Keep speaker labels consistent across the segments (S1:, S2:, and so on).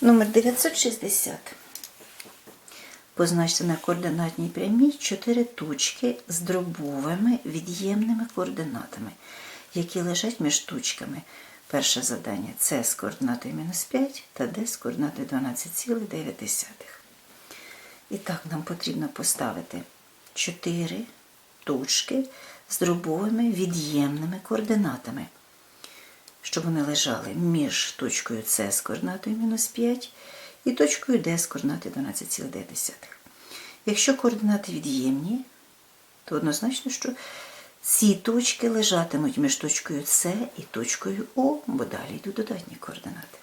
S1: Номер 960. Позначте на координатній прямій 4 точки з дробовими від'ємними координатами, які лежать між точками. Перше завдання С з координатою мінус 5 та Д з координатою 12,9. І так, нам потрібно поставити 4 точки з дробовими від'ємними координатами щоб вони лежали між точкою С з координатою мінус 5 і точкою Д з координатою 12,9. Якщо координати від'ємні, то однозначно, що ці точки лежатимуть між точкою С і точкою О, бо далі йдуть додатні координати.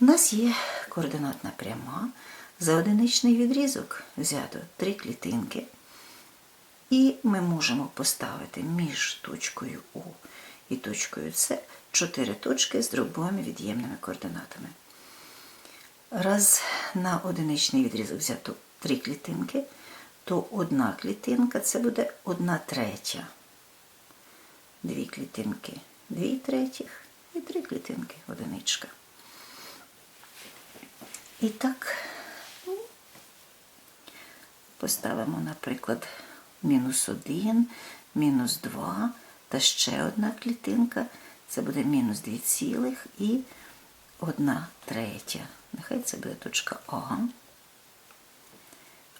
S1: У нас є координатна пряма. За одиничний відрізок взято три клітинки. І ми можемо поставити між точкою О і точкою С чотири точки з дробовими від'ємними координатами. Раз на одиничний відрізок взято три клітинки, то одна клітинка це буде одна третя. Дві клітинки дві третіх і три клітинки одиничка. І так, ну, поставимо, наприклад, мінус 1, мінус 2 та ще одна клітинка. Це буде мінус 2 цілих і 1 третя. Нехай це буде точка А.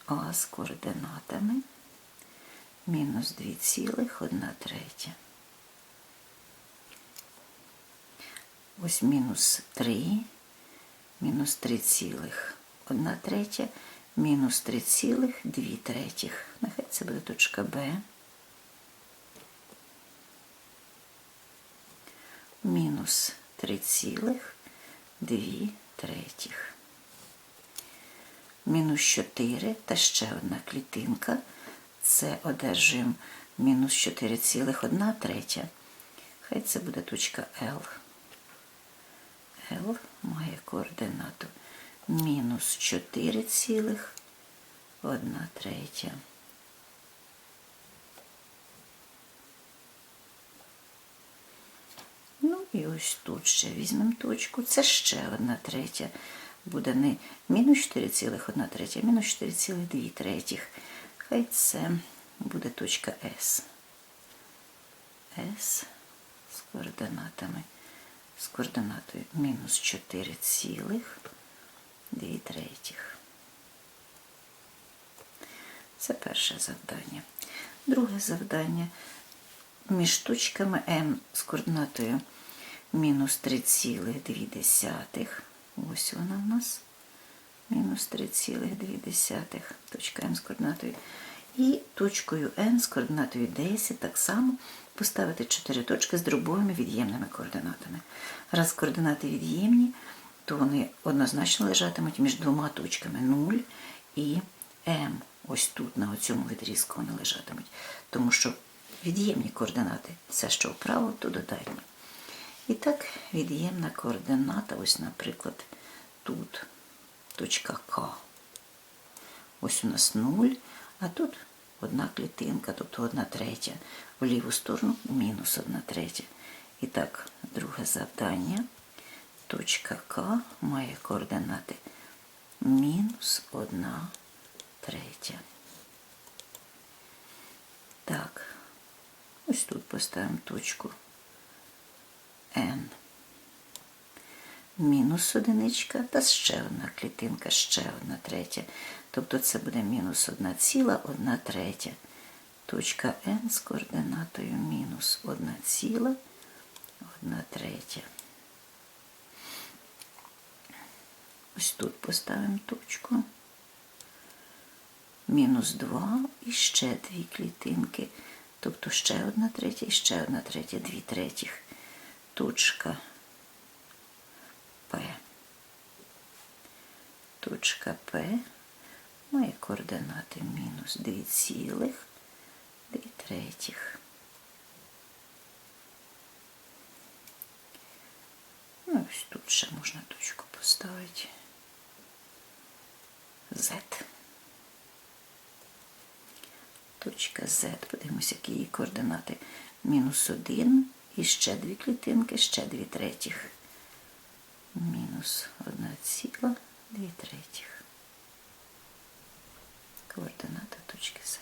S1: А з координатами. Мінус 2 цілих 1 третя. Ось мінус 3, мінус 3 цілих 1 третя, мінус 3 цілих 2 третіх. Нехай це буде точка Б. мінус 3,2 третіх. Мінус 4 та ще одна клітинка. Це одержуємо мінус 4,1 третя. Хай це буде точка L. L має координату мінус 4,1 третя. Ну і ось тут ще візьмемо точку. Це ще одна третя. Буде не мінус 4,1 третя, а мінус 4,2 третіх. Хай це буде точка С. С з координатами. З координатою мінус 4,2 третіх. Це перше завдання. Друге завдання між точками М з координатою мінус 3,2. Ось вона в нас. Мінус 3,2. Точка М з координатою. І точкою N з координатою 10 так само поставити 4 точки з дробовими від'ємними координатами. Раз координати від'ємні, то вони однозначно лежатимуть між двома точками 0 і М. Ось тут, на цьому відрізку вони лежатимуть. Тому що від'ємні координати все, що вправо, то додатні. І так, від'ємна координата, ось, наприклад, тут точка К. Ось у нас 0, а тут одна клітинка, тобто одна третя. В ліву сторону мінус одна третя. І так, друге завдання. Точка К має координати мінус одна третя. Так, ось тут поставимо точку N. Мінус одиничка та ще одна клітинка, ще одна третя. Тобто це буде мінус одна ціла, одна третя. Точка N з координатою мінус одна ціла, одна третя. Ось тут поставимо точку. Мінус 2 і ще дві клітинки. Тобто ще одна третя і ще одна третя, дві третіх. Точка П. Точка П має координати мінус 2 цілих 2 третіх. Ну, ось тут ще можна точку поставити. Z. Точка Z. Подивимося, які її координати. Мінус 1 і ще дві клітинки, ще дві третіх. Мінус одна ціла, дві третіх. Координата точки С.